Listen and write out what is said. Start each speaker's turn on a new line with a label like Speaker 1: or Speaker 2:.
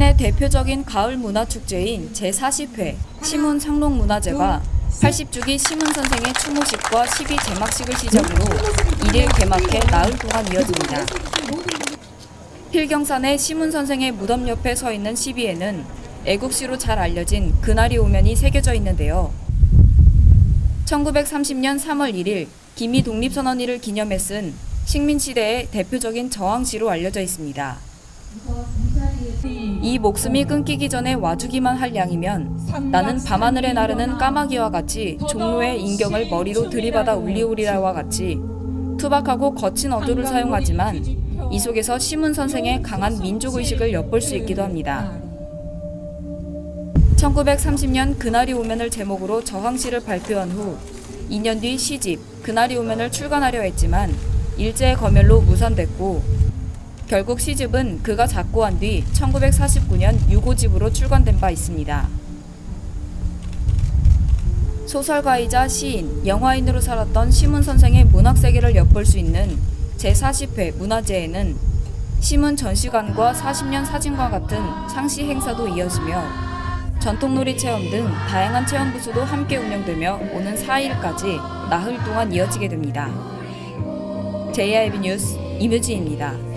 Speaker 1: 시민의 대표적인 가을 문화 축제인 제40회 시문 상록 문화제가 80주기 시문 선생의 추모식과 12 제막식을 시작으로 1일 개막해 나흘 동안 이어집니다. 필경산의 시문 선생의 무덤 옆에 서 있는 시비에는 애국시로 잘 알려진 그날이 오면이 새겨져 있는데요. 1930년 3월 1일 기미 독립선언일을 기념해 쓴 식민시대의 대표적인 저항시로 알려져 있습니다. 이 목숨이 끊기기 전에 와주기만 할 양이면 나는 밤하늘에 나르는 까마귀와 같이 종로의 인경을 머리로 들이받아 울리우리라와 같이 투박하고 거친 어조를 사용하지만 이 속에서 시문 선생의 강한 민족 의식을 엿볼 수 있기도 합니다. 1930년 그날이 오면을 제목으로 저항시를 발표한 후 2년 뒤 시집 그날이 오면을 출간하려 했지만 일제의 검열로 무산됐고 결국 시집은 그가 작고한 뒤 1949년 6호집으로 출간된 바 있습니다. 소설가이자 시인, 영화인으로 살았던 시문 선생의 문학 세계를 엿볼 수 있는 제40회 문화제에는 시문 전시관과 40년 사진과 같은 상시 행사도 이어지며 전통놀이 체험 등 다양한 체험 부스도 함께 운영되며 오는 4일까지 나흘 동안 이어지게 됩니다. JIB 뉴스 임유지입니다.